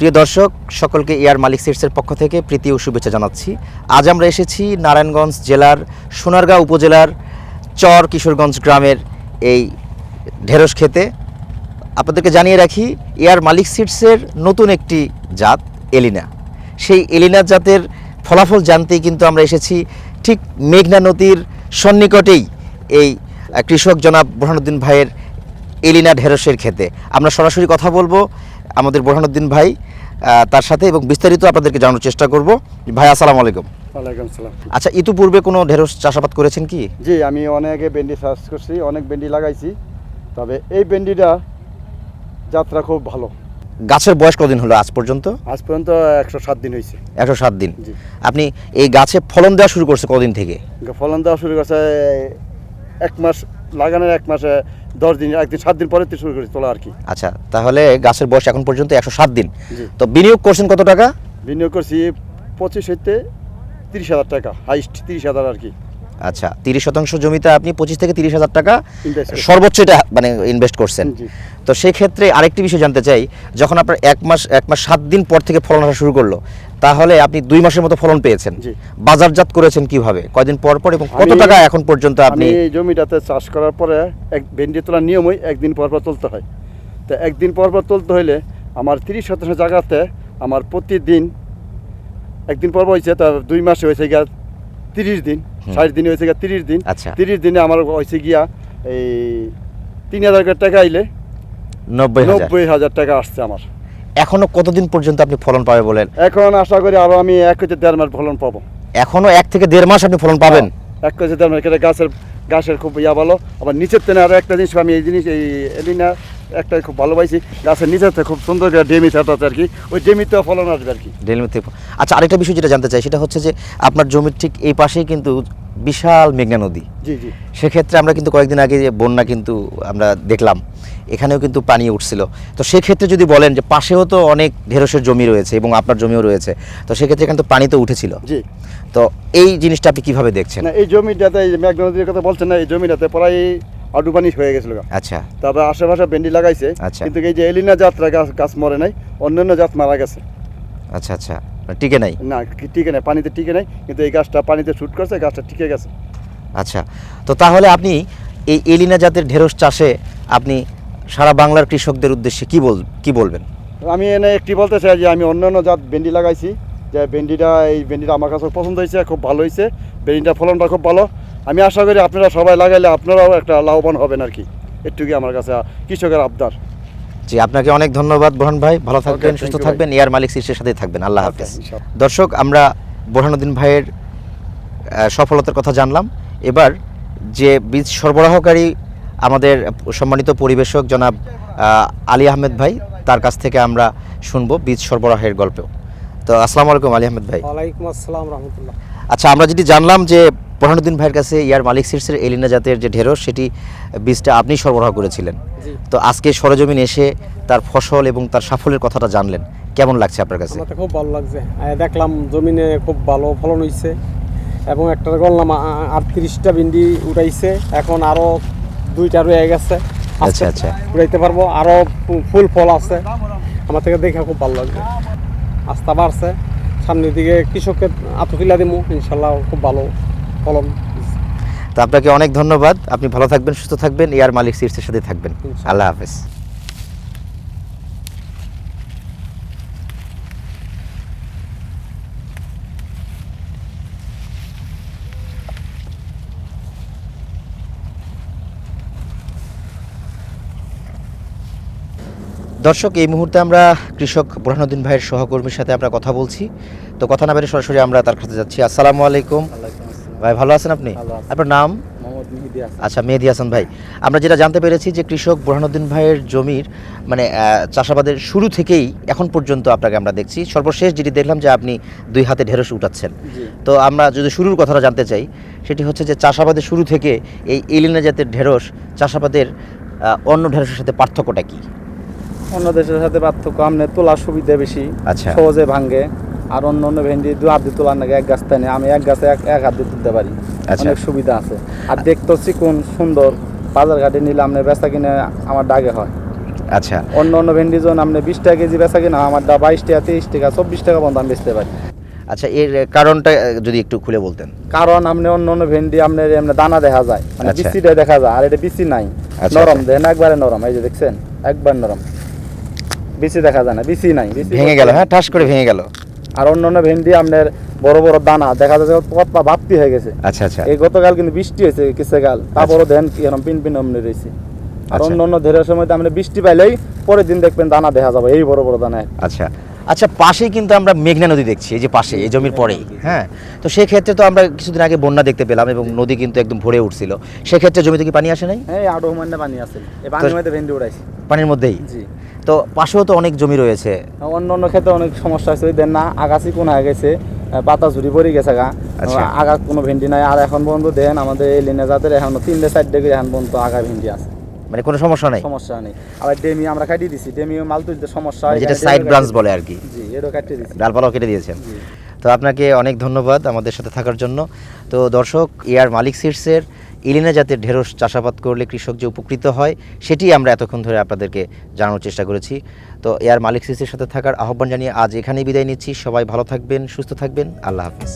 প্রিয় দর্শক, সকলকে এয়ার মালিক সিটসের পক্ষ থেকে প্রীতি ও শুভেচ্ছা জানাচ্ছি। আজ আমরা এসেছি নারায়ণগঞ্জ জেলার সোনারগাঁও উপজেলার চর কিশোরগঞ্জ গ্রামের এই ঢেঁড়স খেতে। আপনাদেরকে জানিয়ে রাখি এয়ার মালিক সিটসের নতুন একটি জাত, এলিনা। সেই এলিনা জাতের ফলাফল জানতেই কিন্তু আমরা এসেছি ঠিক মেঘনা নদীর সন্নিকটেই এই কৃষক জনাব বুরহানুদ্দিন ভাইয়ের এলিনা ঢেঁড়সের খেতে। আমরা সরাসরি কথা বলব আমাদের বুরহানুদ্দিন ভাই তার সাথে এবং বিস্তারিত আপনাদেরকে জানানোর চেষ্টা করব। ভাই আসসালামু আলাইকুম। ওয়ালাইকুম সালাম আচ্ছা ইতিপূর্বে কোনো ঢেঁড়স চাষাবাদ করেছেন কি? জি আমি অনেকে ভেন্ডি চাষ করছি অনেক ভেন্ডি লাগাইছি। তবে এই ভেন্ডিটা যাত্রা খুব ভালো। গাছের বয়স কদিন হলো আজ পর্যন্ত? আজ পর্যন্ত একশো সাত দিন হয়েছে। একশো সাত দিন। আপনি এই গাছে ফলন দেওয়া শুরু করছে কদিন থেকে? ফলন দেওয়া শুরু করছে এক মাস লাগানোর এক মাসে দশ দিন একদিন সাত দিন পরে শুরু করেছি তোলা আর কি। আচ্ছা তাহলে গাছের বয়স এখন পর্যন্ত একশো সাত দিন। তো বিনিয়োগ করছেন কত টাকা? বিনিয়োগ করছি পঁচিশ হইতে তিরিশ হাজার টাকা হাইস্ট তিরিশ হাজার আর কি। আচ্ছা তিরিশ শতাংশ জমিতে আপনি পঁচিশ থেকে তিরিশ হাজার টাকা সর্বোচ্চ এটা মানে ইনভেস্ট করছেন। তো সেই ক্ষেত্রে আরেকটি বিষয় জানতে চাই যখন আপনার এক মাস এক মাস সাত দিন পর থেকে ফলন আসা শুরু করল তাহলে আপনি দুই মাসের মতো ফলন পেয়েছেন। বাজারজাত করেছেন কীভাবে? কয়দিন পর পর এবং কত টাকা এখন পর্যন্ত আপনি জমিটাতে চাষ করার পরে এক ভেন্ডি তোলার নিয়মই একদিন পর পর তুলতে হয়। তো একদিন পর পর তুলতে হইলে আমার তিরিশ শতাংশ জায়গাতে আমার প্রতিদিন একদিন পর পর হয়েছে তা দুই মাসে হয়েছে গিয়া তিরিশ দিন। ষাট দিনে হয়েছে গিয়া তিরিশ দিন। আচ্ছা। তিরিশ দিনে আমার হয়েছে গিয়া এই তিন হাজার টাকা আইলে নব্বই নব্বই হাজার টাকা আসছে আমার। এখনও কতদিন পর্যন্ত আপনি ফলন পাবে বলেন? এখন আশা করি আরও আমি এক হচ্ছে দেড় মাস ফলন পাবো। এখনও এক থেকে দেড় মাস আপনি ফলন পাবেন? এক কেজি দাম এখানে গাছের গাছের খুব ইয়া ভালো। আবার নিচের তেনে আরও একটা জিনিস আমি এই জিনিস এই এলিনা একটা খুব ভালোবাসি। গাছের থেকে খুব সুন্দর ডেমি থাকতে আর কি। ওই ডেমিতেও ফলন আসবে আর কি। থেকে আচ্ছা আরেকটা বিষয় যেটা জানতে চাই সেটা হচ্ছে যে আপনার জমির ঠিক এই পাশেই কিন্তু বিশাল মেঘনা নদী। জি জি। সেক্ষেত্রে আমরা কিন্তু কয়েকদিন আগে যে বন্যা কিন্তু আমরা দেখলাম এখানেও কিন্তু পানি উঠছিল। তো সেক্ষেত্রে যদি বলেন যে পাশেও তো অনেক ঢেঁড়সের জমি রয়েছে এবং আপনার জমিও রয়েছে তো সেক্ষেত্রে এখানে তো পানি তো উঠেছিল। জি। তো এই জিনিসটা আপনি কীভাবে দেখছেন? এই জমিটাতে মেঘনা নদীর কথা বলছেন না এই জমিটাতে প্রায় আডু পানি হয়ে গেছিল আচ্ছা। তারপরে আশেপাশে ভেন্ডি লাগাইছে আচ্ছা। কিন্তু এই যে এলিনা যাত্রা গাছ গাছ মরে নাই অন্যান্য জাত মারা গেছে। আচ্ছা আচ্ছা। টিকে নাই? না টিকে নাই পানিতে টিকে নাই কিন্তু এই গাছটা পানিতে শুট করছে গাছটা টিকে গেছে। আচ্ছা। তো তাহলে আপনি এই এলিনা জাতের ঢেঁড়স চাষে আপনি সারা বাংলার কৃষকদের উদ্দেশ্যে কি বল কি বলবেন? আমি এনে একটি বলতে চাই যে আমি অন্যান্য জাত ভেন্ডি লাগাইছি যে ভেন্ডিটা এই ভেন্ডিটা আমার কাছে পছন্দ হয়েছে খুব ভালো হয়েছে ভেন্ডিটা ফলনটা খুব ভালো। আমি আশা করি আপনারা সবাই লাগাইলে আপনারাও একটা লাভবান হবেন আর কি। একটুকি আমার কাছে কৃষকের আবদার। জি আপনাকে অনেক ধন্যবাদ বোরহান ভাই। ভালো থাকবেন সুস্থ থাকবেন। এয়ার মালিক শীর্ষের সাথে থাকবেন। আল্লাহ হাফেজ। দর্শক আমরা বোরহানুদ্দিন ভাইয়ের সফলতার কথা জানলাম। এবার যে বীজ সরবরাহকারী আমাদের সম্মানিত পরিবেশক জনাব আলী আহমেদ ভাই তার কাছ থেকে আমরা শুনব বীজ সরবরাহের গল্প। তো আসসালামু আলাইকুম আলী আহমেদ ভাই। ওয়ালাইকুম আসসালাম রহমতুল্লাহ। আচ্ছা আমরা যদি জানলাম যে বোরহানুদ্দিন ভাইয়ের কাছে ইয়ার মালিক সিটসের এলিনা জাতের যে ঢেঁড়স সেটি বীজটা আপনি সরবরাহ করেছিলেন। তো আজকে সরজমিন এসে তার ফসল এবং তার সাফল্যের কথাটা জানলেন। কেমন লাগছে আপনার কাছে? খুব ভালো লাগছে। দেখলাম জমিনে খুব ভালো ফলন হয়েছে এবং একটা করলাম আটত্রিশটা ভিন্ডি উঠাইছে। এখন আরও দুইটা রয়ে গেছে। আচ্ছা, আচ্ছা। উঠাইতে পারব। আরও ফুল ফল আছে। আমার থেকে দেখে খুব ভালো লাগছে। আস্থা বাড়ছে। সামনের দিকে কৃষকের আত্মতুলা দিব ইনশাল্লাহ খুব ভালো ফলন তো আপনাকে অনেক ধন্যবাদ। আপনি ভালো থাকবেন সুস্থ থাকবেন এয়ার মালিক সিটসের সাথে থাকবেন। আল্লাহ হাফেজ। দর্শক এই মুহূর্তে আমরা কৃষক বুরহানুদ্দিন ভাইয়ের সহকর্মীর সাথে আমরা কথা বলছি। তো কথা না বেরে সরাসরি আমরা তার কাছে যাচ্ছি। আসসালামু আলাইকুম ভাই ভালো আছেন আপনি। আপনার নাম? আচ্ছা মেহেদি হাসান ভাই আমরা যেটা জানতে পেরেছি যে কৃষক বুরহানুদ্দিন ভাইয়ের জমির মানে চাষাবাদের শুরু থেকেই এখন পর্যন্ত আপনাকে আমরা দেখছি। সর্বশেষ যেটি দেখলাম যে আপনি দুই হাতে ঢেঁড়স উঠাচ্ছেন। তো আমরা যদি শুরুর কথাটা জানতে চাই সেটি হচ্ছে যে চাষাবাদের শুরু থেকে এই এলিনা জাতের ঢেঁড়স চাষাবাদের অন্য ঢেঁড়সের সাথে পার্থক্যটা কি? অন্য দেশের সাথে পার্থক্য আমনে তোলার সুবিধা বেশি আচ্ছা। সহজে ভাঙ্গে আর অন্য অন্য ভেন্ডি দু হাত দিয়ে তোলার নাকি এক গাছ তাই আমি এক গাছে এক এক হাত দিয়ে তুলতে পারি। আচ্ছা। অনেক সুবিধা আছে। আর দেখতে চিকুন সুন্দর বাজার ঘাটে নিলে আপনি বেচা কিনে আমার ডাগে হয়। আচ্ছা। অন্য অন্য ভেন্ডি যখন আপনি বিশ টাকা কেজি বেচা কিনা আমারটা বাইশ টাকা তেইশ টাকা চব্বিশ টাকা পর্যন্ত আমি বেচতে পারি। আচ্ছা এর কারণটা যদি একটু খুলে বলতেন। কারণ আপনি অন্য অন্য ভেন্ডি আপনার এমনি দানা দেখা যায় মানে আচ্ছা। বিচিটা দেখা যায় আর এটা বিচি নাই। আচ্ছা, নরম। দেন একবারে নরম এই যে দেখছেন? একবার নরম। বিচি দেখা যায় না বিচি নাই ভেঙে গেল হ্যাঁ ঠাস করে ভেঙে গেল। আর অন্য অন্য ভেন্ডি আপনার বড় বড় দানা দেখা যাচ্ছে পতলা ভাবতি হয়ে গেছে। আচ্ছা আচ্ছা। এই গতকাল কিন্তু বৃষ্টি হয়েছে কিসে কাল তারপরও দেন কি এরকম পিন পিন অমনি রয়েছে। আর আচ্ছা। অন্য অন্য ধেরের সময় তো আপনি বৃষ্টি পাইলেই পরের দিন দেখবেন দানা দেখা যাবে এই বড় বড় দানা। আচ্ছা। আচ্ছা পাশেই কিন্তু আমরা মেঘনা নদী দেখছি এই যে পাশে এই জমির পরেই। হ্যাঁ তো সেই ক্ষেত্রে তো আমরা কিছুদিন আগে বন্যা দেখতে পেলাম এবং নদী কিন্তু একদম ভরে উঠছিল। সেক্ষেত্রে জমিতে কি পানি আসে নাই? এই আটো মানে পানি আছে। এই পানির মধ্যে ভেন্ডি উড়াইছে। পানির মধ্যেই? জি। তো পাশেও তো অনেক জমি রয়েছে। অন্য অন্য ক্ষেত্রে অনেক সমস্যা ওই দেন না আগাছি কোন হয়ে গেছে পাতা ঝুরি পড়ে গেছে গা। আচ্ছা। আগা কোনো ভেন্ডি নাই। আর এখন পর্যন্ত দেন আমাদের এই লিনে জাতের এখন তিনটে চারটে এখন পর্যন্ত আগা ভেন্ডি আছে। মানে কোনো সমস্যা নাই? সমস্যা নেই। আবার ডেমি আমরা কাটিয়ে দিছি। ডেমি মাল তুলতে সমস্যা যেটা সাইড ব্রাঞ্চ বলে আর কি। জি এটাও কাটিয়ে দিছি। ডালপালাও কেটে দিয়েছেন। তো আপনাকে অনেক ধন্যবাদ আমাদের সাথে থাকার জন্য। তো দর্শক এয়ার মালিক সিডসের ইলিনা জাতের ঢেঁড়স চাষাবাদ করলে কৃষক যে উপকৃত হয় সেটি আমরা এতক্ষণ ধরে আপনাদেরকে জানানোর চেষ্টা করেছি। তো এয়ার মালিক সিডসের সাথে থাকার আহ্বান জানিয়ে আজ এখানেই বিদায় নিচ্ছি। সবাই ভালো থাকবেন সুস্থ থাকবেন। আল্লাহ হাফিজ।